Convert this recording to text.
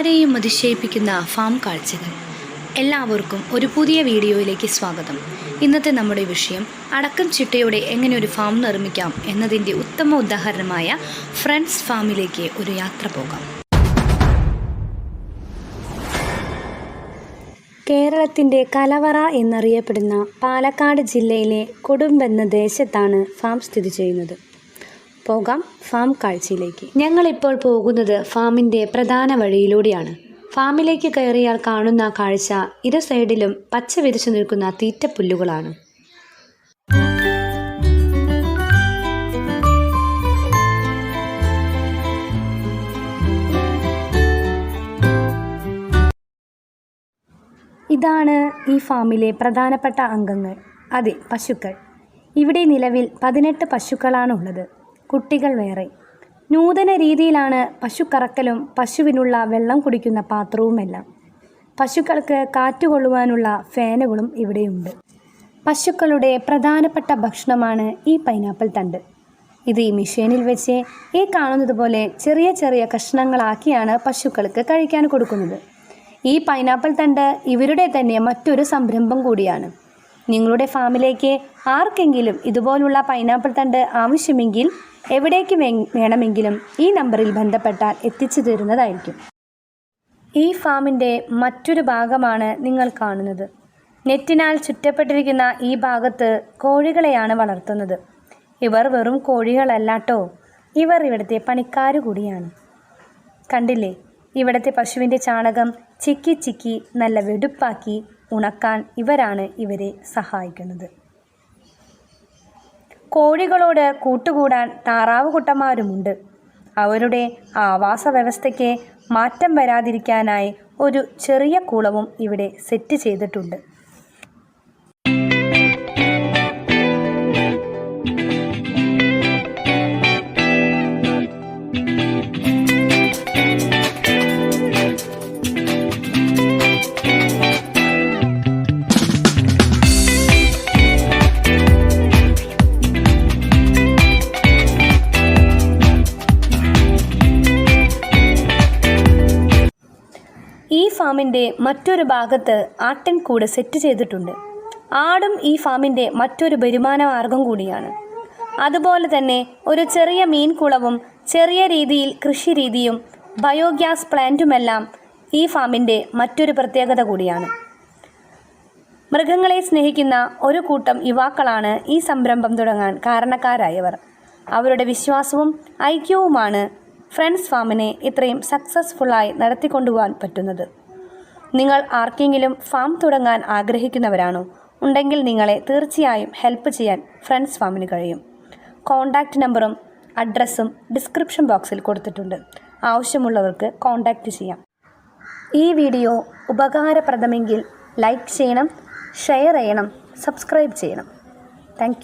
ആരെയും അതിശയിപ്പിക്കുന്ന ഫാം കാഴ്ചകൾ. എല്ലാവർക്കും ഒരു പുതിയ വീഡിയോയിലേക്ക് സ്വാഗതം. ഇന്നത്തെ നമ്മുടെ വിഷയം അടക്കം ചിട്ടയോടെ എങ്ങനെ ഒരു ഫാം നിർമ്മിക്കാം എന്നതിന്റെ ഉത്തമ ഉദാഹരണമായ ഫ്രണ്ട്സ് ഫാമിലേക്ക് ഒരു യാത്ര പോകാം. കേരളത്തിന്റെ കലവറ എന്നറിയപ്പെടുന്ന പാലക്കാട് ജില്ലയിലെ കൊടുമ്പെന്ന ദേശത്താണ് ഫാം സ്ഥിതി ചെയ്യുന്നത്. പോകാം. ഫാം കാഴ്ചയിലേക്ക്. ഞങ്ങളിപ്പോൾ പോകുന്നത് ഫാമിന്റെ പ്രധാന വഴിയിലൂടെയാണ്. ഫാമിലേക്ക് കയറിയാൽ കാണുന്ന കാഴ്ച ഇരു സൈഡിലും പച്ച വിരിച്ചു നിൽക്കുന്ന തീറ്റപ്പുല്ലുകളാണ്. ഇതാണ് ഈ ഫാമിലെ പ്രധാനപ്പെട്ട അംഗങ്ങൾ. അതെ പശുക്കൾ. ഇവിടെ നിലവിൽ പതിനെട്ട് പശുക്കളാണുള്ളത്. കുട്ടികൾ വേറെ. നൂതന രീതിയിലാണ് പശു കറക്കലും പശുവിനുള്ള വെള്ളം കുടിക്കുന്ന പാത്രവുമെല്ലാം. പശുക്കൾക്ക് കാറ്റുകൊള്ളുവാനുള്ള ഫാനുകളും ഇവിടെയുണ്ട്. പശുക്കളുടെ പ്രധാനപ്പെട്ട ഭക്ഷണമാണ് ഈ പൈനാപ്പിൾ തണ്ട്. ഇത് ഈ മെഷീനിൽ വെച്ച് ഈ കാണുന്നത് പോലെ ചെറിയ ചെറിയ കഷ്ണങ്ങളാക്കിയാണ് പശുക്കൾക്ക് കഴിക്കാൻ കൊടുക്കുന്നത്. ഈ പൈനാപ്പിൾ തണ്ട് ഇവരുടെ തന്നെ മറ്റൊരു സംരംഭം കൂടിയാണ്. നിങ്ങളുടെ ഫാമിലേക്ക് ആർക്കെങ്കിലും ഇതുപോലുള്ള പൈനാപ്പിൾ തണ്ട് ആവശ്യമെങ്കിൽ എവിടേക്ക് വേണമെങ്കിലും ഈ നമ്പറിൽ ബന്ധപ്പെട്ടാൽ എത്തിച്ചു തരുന്നതായിരിക്കും. ഈ ഫാമിന്റെ മറ്റൊരു ഭാഗമാണ് നിങ്ങൾ കാണുന്നത്. നെറ്റിനാൽ ചുറ്റപ്പെട്ടിരിക്കുന്ന ഈ ഭാഗത്ത് കോഴികളെയാണ് വളർത്തുന്നത്. ഇവർ വെറും കോഴികളല്ലാട്ടോ. ഇവർ ഇവിടുത്തെ പണിക്കാർ കൂടിയാണ്. കണ്ടില്ലേ? ഇവിടുത്തെ പശുവിന്റെ ചാണകം ചിക്കി ചിക്കി നല്ല വെടുപ്പാക്കി ഉണക്കാൻ ഇവരാണ് ഇവരെ സഹായിക്കുന്നത്. കോഴികളോട് കൂട്ടുകൂടാൻ താറാവ് കുട്ടന്മാരുമുണ്ട് അവരുടെ ആവാസ വ്യവസ്ഥയ്ക്ക് മാറ്റം വരാതിരിക്കാനായി ഒരു ചെറിയ കുളവും ഇവിടെ സെറ്റ് ചെയ്തിട്ടുണ്ട്. ഈ ഫാമിന്റെ മറ്റൊരു ഭാഗത്ത് ആട്ടിൻകൂട് സെറ്റ് ചെയ്തിട്ടുണ്ട്. ആടും ഈ ഫാമിന്റെ മറ്റൊരു വരുമാന മാർഗം കൂടിയാണ്. അതുപോലെ തന്നെ ഒരു ചെറിയ മീൻകുളവും ചെറിയ രീതിയിൽ കൃഷി രീതിയും ബയോഗ്യാസ് പ്ലാന്റുമെല്ലാം ഈ ഫാമിന്റെ മറ്റൊരു പ്രത്യേകത കൂടിയാണ്. മൃഗങ്ങളെ സ്നേഹിക്കുന്ന ഒരു കൂട്ടം യുവാക്കളാണ് ഈ സംരംഭം തുടങ്ങാൻ കാരണക്കാരായവർ. അവരുടെ വിശ്വാസവും ഐക്യവുമാണ് ഫ്രണ്ട്സ് ഫാമിനെ ഇത്രയും സക്സസ്ഫുള്ളായി നടത്തിക്കൊണ്ടുപോകാൻ പറ്റുന്നത്. നിങ്ങൾ ആർക്കെങ്കിലും ഫാം തുടങ്ങാൻ ആഗ്രഹിക്കുന്നവരാണോ? ഉണ്ടെങ്കിൽ നിങ്ങളെ തീർച്ചയായും ഹെൽപ്പ് ചെയ്യാൻ ഫ്രണ്ട്സ് ഫാമിന് കഴിയും. കോൺടാക്റ്റ് നമ്പറും അഡ്രസ്സും ഡിസ്ക്രിപ്ഷൻ ബോക്സിൽ കൊടുത്തിട്ടുണ്ട്. ആവശ്യമുള്ളവർക്ക് കോൺടാക്റ്റ് ചെയ്യാം. ഈ വീഡിയോ ഉപകാരപ്രദമെങ്കിൽ ലൈക്ക് ചെയ്യണം ഷെയർ ചെയ്യണം സബ്സ്ക്രൈബ് ചെയ്യണം. താങ്ക്